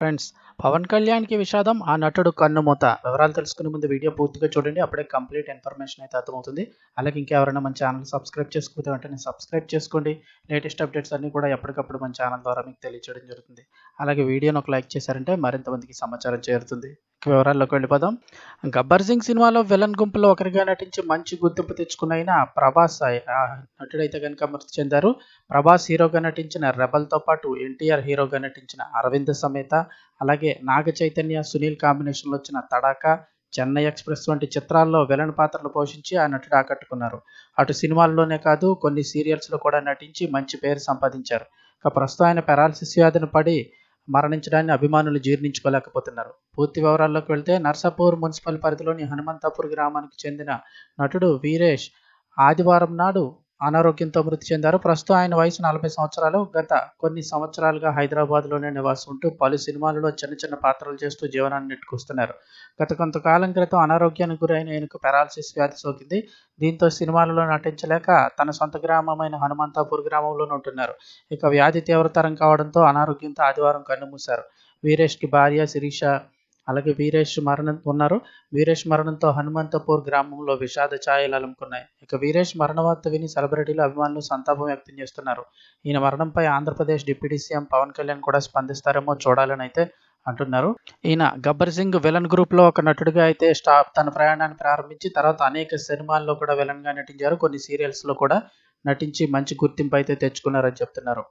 Friends Pawan కళ్యాణ్కి విషాదం ఆ నటుడు కన్నుమూత. వివరాలు తెలుసుకునే ముందు వీడియో పూర్తిగా చూడండి అప్పుడే కంప్లీట్ ఇన్ఫర్మేషన్ అయితే అర్థమవుతుంది. అలాగే ఇంకెవరైనా మన ఛానల్ సబ్స్క్రైబ్ చేసుకుంటే వెంటనే సబ్స్క్రైబ్ చేసుకోండి. లేటెస్ట్ అప్డేట్స్ అన్ని కూడా ఎప్పటికప్పుడు మన ఛానల్ ద్వారా మీకు తెలియచేయడం జరుగుతుంది. అలాగే వీడియోని ఒక లైక్ చేశారంటే మరింత మందికి సమాచారం చేరుతుంది. వివరాల్లోకి వెళ్ళిపోదాం. గబ్బర్ సింగ్ సినిమాలో విలన్ గుంపులో ఒకరిగా నటించి మంచి గుర్తింపు తెచ్చుకున్న ఆయన ప్రభాస్ నటుడైతే కనుక మృతి చెందారు. ప్రభాస్ హీరోగా నటించిన రెబల్తో పాటు ఎన్టీఆర్ హీరోగా నటించిన అరవింద్ సమేత అలాగే నాగ చైతన్య సునీల్ కాంబినేషన్లో వచ్చిన తడాక చెన్నై ఎక్స్ప్రెస్ వంటి చిత్రాల్లో విలన్ పాత్రలు పోషించి ఆ నటుడు ఆకట్టుకున్నారు. అటు సినిమాల్లోనే కాదు కొన్ని సీరియల్స్లో కూడా నటించి మంచి పేరు సంపాదించారు. ఇక ప్రస్తుతం ఆయన పెరాలసిస్ వ్యాధిని పడి మరణించడాన్ని అభిమానులు జీర్ణించుకోలేకపోతున్నారు. పూర్తి వివరాల్లోకి వెళ్తే నర్సాపూర్ మున్సిపల్ పరిధిలోని హనుమంతాపూర్ గ్రామానికి చెందిన నటుడు వీరేష్ ఆదివారం నాడు అనారోగ్యంతో మృతి చెందారు. ప్రస్తుతం ఆయన వయసు నలభై సంవత్సరాలు. గత కొన్ని సంవత్సరాలుగా హైదరాబాద్లోనే నివాసం ఉంటూ పలు సినిమాలలో చిన్న చిన్న పాత్రలు చేస్తూ జీవనాన్ని నెట్టుకొస్తున్నారు. గత కొంతకాలం క్రితం అనారోగ్యానికి గురైన ఆయనకు పెరాలసిస్ వ్యాధి సోకింది. దీంతో సినిమాలలో నటించలేక తన సొంత గ్రామమైన హనుమంతాపూర్ గ్రామంలోనే ఉంటున్నారు. ఇక వ్యాధి తీవ్రతరం కావడంతో అనారోగ్యంతో ఆదివారం కన్నుమూశారు. వీరేష్కి భార్య శిరీష అలాగే వీరేష్ మరణం ఉన్నారు. వీరేష్ మరణంతో హనుమంతపూర్ గ్రామంలో విషాద ఛాయలు అలుముకున్నాయి. ఇక వీరేష్ మరణ వార్త విని సెలబ్రిటీలు అభిమానులు సంతాపం వ్యక్తం చేస్తున్నారు. ఈయన మరణంపై ఆంధ్రప్రదేశ్ డిప్యూటీ సీఎం పవన్ కళ్యాణ్ కూడా స్పందిస్తారేమో చూడాలని అయితే అంటున్నారు. ఈయన గబ్బర్ సింగ్ విలన్ గ్రూప్లో ఒక నటుడిగా అయితే స్టా తన ప్రయాణాన్ని ప్రారంభించి తర్వాత అనేక సినిమాల్లో కూడా విలన్గా నటించారు. కొన్ని సీరియల్స్లో కూడా నటించి మంచి గుర్తింపు అయితే తెచ్చుకున్నారని చెప్తున్నారు.